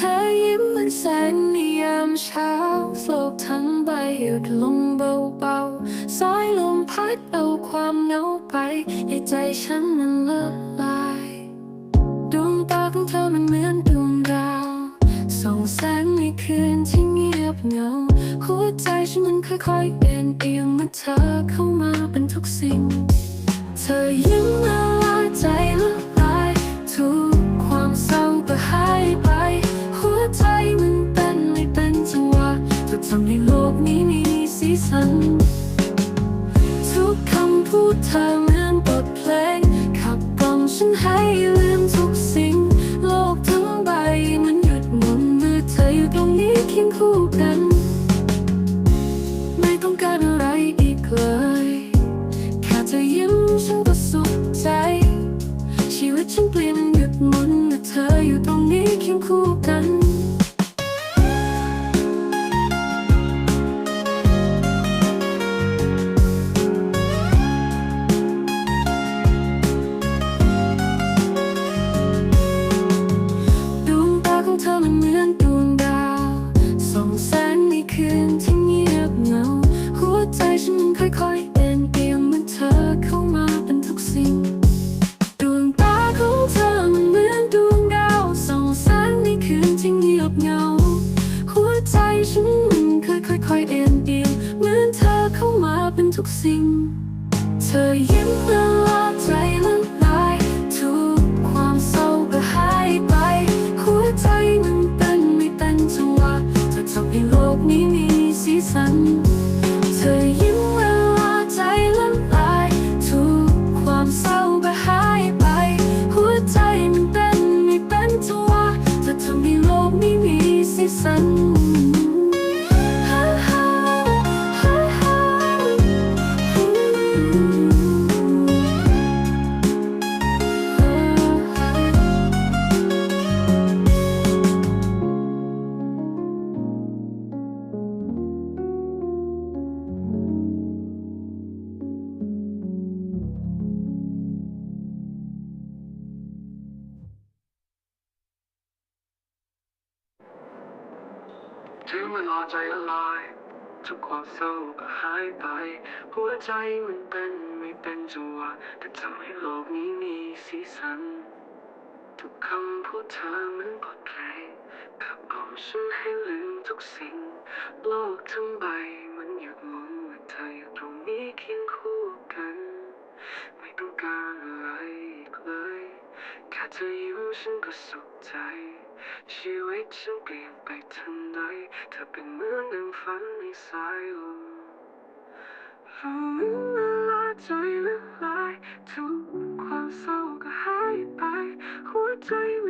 ธอยิ้มเหมือนแสงในยามเช้าโลกทั้งใบหยุดลงเบาๆสายลมพัดเอาความเหงาไปให้ใจฉันมันละลายดวงตาของเธอมันเหมือนดวงดาวส่องแสงในคืนที่เงียบเหงา หัวใจฉันมันค่อยๆเอ็นเอียงเมื่อเธอเข้ามาเป็นทุกสิ่ง เธอยิ้มละลา ทำให้โลกนี้มีสีสัน ทุกคำพูดเธอ ค่อยเอ็นเอียงเหมือนเธอเข้ามาเป็นทุกสิ่ง เธอยิ้มละลาใจละลายทุกความเศร้าก็หายไป หัวใจมันเต้นไม่เต้นจังหวะเธอทำให้โลกนี้มีสีสัน ถึงเวลาใจละลาย ทุกความเศร้าก็หายไป หัวใจมันเต้นไม่เป็นจังหวะแต่ทำให้โลกนี้มีสีสัน ทุกคำพูดเธอเหมือนบทเพลงขับเอาฉันให้ลืมทุกสิ่ง โลกทั้งใบมันหยุดหมุนเมื่อเธออยู่ตรงนี้เคียงคู่กัน ไม่ต้องการอะไรอีกเลย แค่เธอยิ้มฉันก็สุขใจ ชีวิตฉันเปลี่ยนไปทันใดเธอเป็นเหมือนดังฝันในสายลมเราเหมือนละลายใจละลายทุกความเศร้าก็หายไป หัวใจมัน